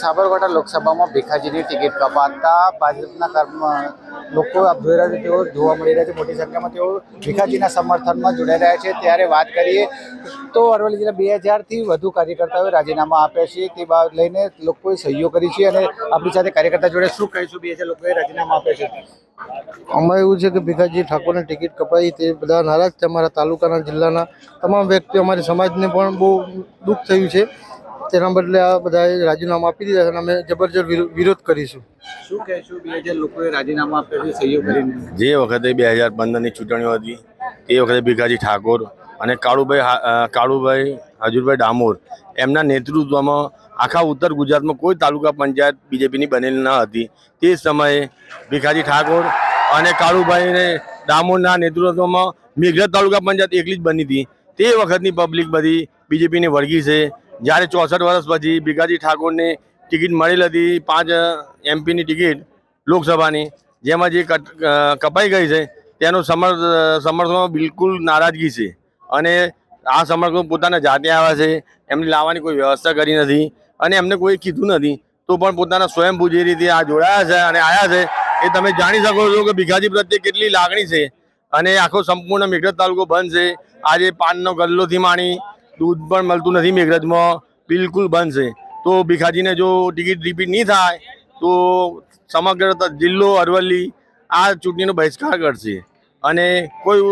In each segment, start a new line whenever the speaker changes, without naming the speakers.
સાબરકાંઠા લોકસભામાં ભીખાજીની ટિકિટ કપાતા ભાજપના કર્મ લોકો જોઈ રહ્યા છે, તેઓ જોવા મળી રહ્યા છે, મોટી સંખ્યામાં તેઓ ભીખાજીના સમર્થનમાં જોડાઈ રહ્યા છે. ત્યારે વાત કરીએ તો અરવલ્લી જિલ્લા બે હજારથી વધુ કાર્યકર્તાઓએ રાજીનામા આપ્યા છે. તે બાબત લઈને લોકોએ સહયોગ કરી છે અને આપણી સાથે કાર્યકર્તા જોડે શું કહીશું? બે હજાર લોકોએ રાજીનામા આપ્યા છે.
અમારે એવું છે કે ભીખાજી ઠાકોરની ટિકિટ કપાઈ, તે બધા નારાજ છે અમારા તાલુકાના, જિલ્લાના. તમામ વ્યક્તિઓ, અમારી સમાજને પણ બહુ દુઃખ થયું છે. તેના બદલે આ બધાએ રાજીનામું આપી દીધા છે અને અમે જબરજસ્ત વિરોધ કરીશું.
શું કહેશું બે હજાર લોકોએ રાજીનામું આપ્યું છે સહયોગ કરીને
જે વખતે બે હજાર પંદરની ચૂંટણીઓ હતી તે વખતે ભીખાજી ઠાકોર અને કાળુભાઈ હા- કાળુભાઈ હજુરભાઈ ડામોર એમના નેતૃત્વમાં આખા ઉત્તર ગુજરાતમાં કોઈ તાલુકા પંચાયત બીજેપીની બનેલી ન હતી. તે સમયે ભીખાજી ઠાકોર અને કાળુભાઈને ડામોરના નેતૃત્વમાં મેઘરજ તાલુકા પંચાયત એકલી જ બની હતી. તે વખતની પબ્લિક બધી બીજેપીની વળગી છે. જ્યારે ચોસઠ વર્ષ પછી ભીખાજી ઠાકોરને ટિકિટ મળેલ હતી, પાંચ એમપીની ટિકિટ લોકસભાની, જેમાં જે કપાઈ ગઈ છે, તેનો સમર્થ સમર્થનમાં બિલકુલ નારાજગી છે. અને આ સમર્થકો પોતાના જાતે આવ્યા છે, એમને લાવવાની કોઈ વ્યવસ્થા કરી નથી, અને એમને કોઈ કીધું નથી, તો પણ પોતાના સ્વયંભૂ જે રીતે આ જોડાયા છે અને આવ્યા છે, એ તમે જાણી શકો છો કે ભીખાજી પ્રત્યે કેટલી લાગણી છે. અને આખો સંપૂર્ણ મેઘરજ તાલુકો બંધ છે. આજે પાનનો ગલ્લોથી માણી દૂધ પણ મળતું નથી મેઘરજમાં. બિલકુલ બંધ છે. તો ભીખાજીને જો ટિકિટ રિપીટ નહીં થાય, તો સમગ્ર જિલ્લો અરવલ્લી આ ચૂંટણીનો બહિષ્કાર કરશે. અને કોઈ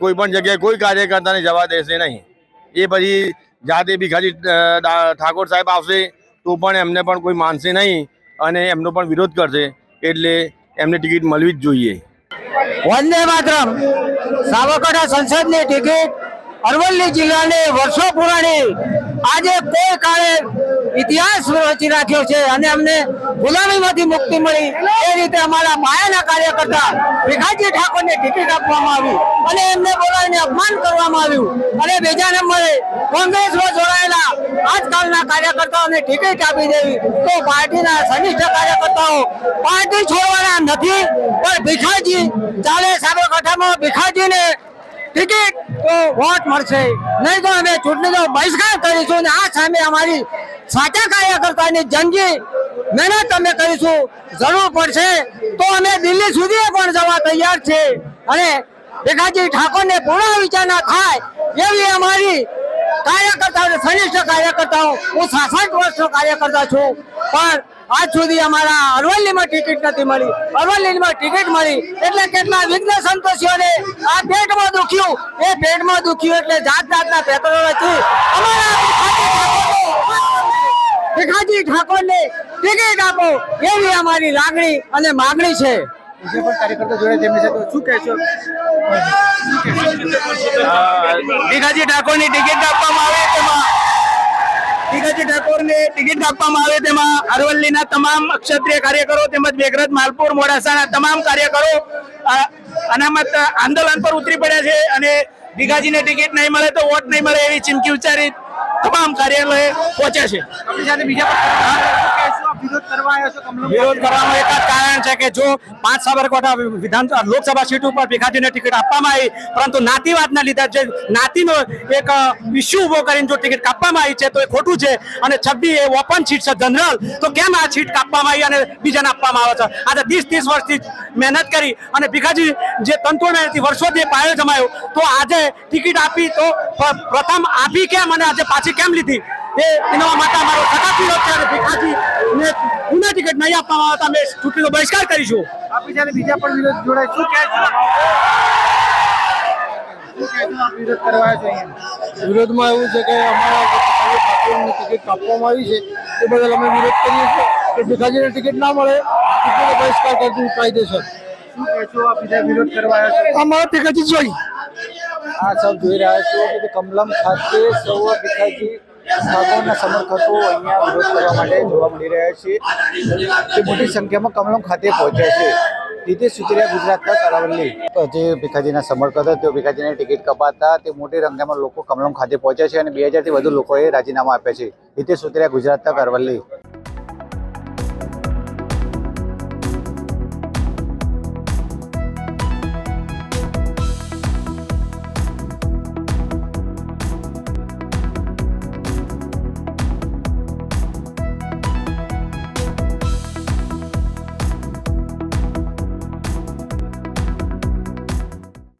કોઈ પણ જગ્યાએ કોઈ કાર્યકર્તાને જવા દેશે નહીં. એ પછી જાતે ભીખાજી ઠાકોર સાહેબ આવશે, તો પણ એમને પણ કોઈ માનશે નહીં અને એમનો પણ વિરોધ કરશે. એટલે એમને ટિકિટ મળવી જ જોઈએ.
વંદે માતરમ. સાબરકાંઠા સંસદની ટિકિટ અરવલ્લી જિલ્લાની વર્ષો પુરાણી આજે કોઈ કાળે ઇતિહાસ રચી રાખ્યો છે અને અમને ગુલામીમાંથી મુક્તિ મળી એ રીતે અમારા પાયાના કાર્યકર્તા ભીખાજી ઠાકોરને ટિકિટ આપવામાં આવી અને એમને બોલાવીને અપમાન કરવામાં આવ્યું અને બીજા નંબરે કોંગ્રેસમાં જોડાયેલા આજકાલના કાર્યકર્તાઓને ટિકિટ આપી દેવી તો પાર્ટીના સનિષ્ઠ કાર્યકર્તાઓ પાર્ટી છોડવાના નથી પણ ભીખાજી ચાલે સાબરકાંઠામાં ટિકિટ તો વોટ મળશે. નહીં તો અમે ચૂંટણીનો બહિષ્કાર કરીશું અને આ સામે અમારી સાચા કાર્યકર્તાની જંગી મહેનત અમે કરીશું. જરૂર પડશે તો અમે દિલ્હી સુધી પણ જવા તૈયાર છે અને ભીખાજી ઠાકોરને પૂર્ણ વિચારણા થાય એવી અમારી કાર્યકર્તાઓ સનિષ્ઠ કાર્યકર્તાઓ, હું સાસઠ વર્ષનો કાર્યકર્તા છું. પણ આજ સુધી અમારા અરવલ્લીમાં ટિકિટ નથી મળી. અરવલ્લીમાં ટિકિટ મળી. એટલે કેટલા વિઘ્ન સંતોષીઓને આ પેટમાં દુખ્યું. એ પેટમાં દુખ્યું એટલે જાત જાતના પેટ્રોલથી અમારા ભીખાજી ઠાકોરને ટિકિટ આપો. એવી અમારી લાગણી અને માગણી છે.
બીજા પણ કાર્યકર્તા જોડે તેમની સાથે શું કહેશો
ભીખાજી ઠાકોરની ટિકિટ આપવામાં આવે તેમાં. ભીખાજી ઠાકોરને ટિકિટ આપવામાં આવે તેમાં અરવલ્લીના તમામ ક્ષત્રિય કાર્યકરો તેમજ મેઘરજ માલપુર મોડાસાના તમામ કાર્યકરો અનામત આંદોલન પર ઉતરી પડ્યા છે અને ભીખાજીને ટિકિટ નહીં મળે તો વોટ નહીં મળે એવી ચીમકી ઉચ્ચારી તમામ કાર્યાલય પહોંચ્યા છે.
બીજા વિરોધ
કરવાનું એક જ કારણ છે કે જો પાંચ સાબરકાંઠા વિધાન લોકસભા સીટ ઉપર ભીખાજીને ટિકિટ આપવામાં આવી પરંતુ નાતીવાદના લીધે જે નાતીનો એક ઇસ્યુ ઊભો કરીને જો ટિકિટ કાપવામાં આવી છે તો એ ખોટું છે અને છબ્બી એ ઓપન સીટ છે જનરલ તો કેમ આ સીટ કાપવામાં આવી અને બીજાને આપવામાં આવે છે? આજે ત્રીસ ત્રીસ વર્ષથી મહેનત કરી અને ભીખાજી જે તંતુઓ વર્ષોથી પાયો જમાયો તો આજે ટિકિટ આપી તો પ્રથમ આપી કેમ અને આજે પાછી કેમ લીધી? એ એના માટે અમારો સખત વિરોધ છે અને ભીખાજી ને પુનઃ ટિકિટ નહીં આપવામાં આવતા અમે ચૂંટણીનો બહિષ્કાર કરીશું.
આપણી સાથે બીજા પણ વિરોધ જોડાય. શું કહે છે? વિરોધ કરવા આવ્યા
વિરોધમાં એવું છે કે અમારા ટિકિટ કાપવામાં આવી છે એ બદલ અમે વિરોધ કરીએ છીએ કે ભીખાજીને ટિકિટ ના મળે ટિકિટનો બહિષ્કાર કરતું કાયદેસર. અમારા ભીખાજી જોઈ
આ સૌ જોઈ રહ્યા છો કે કમલમ ખાતે સૌ ભીખાજી સમર્થકો અહીંયા વિરોધ કરવા માટે જોવા મળી રહ્યા છે. તે મોટી સંખ્યામાં કમલમ ખાતે પહોંચ્યા છે. હિતેશ સુતરિયા ગુજરાતના તક જે ભીખાજીના સમર્થક હતા, તેઓ ટિકિટ કપાતા. તે મોટી સંખ્યામાં લોકો કમલમ ખાતે પહોંચ્યા છે અને બે હજારથી વધુ લોકોએ રાજીનામા આપ્યા છે. હિતેશ સુતરિયા, ગુજરાત તક, અરવલ્લી.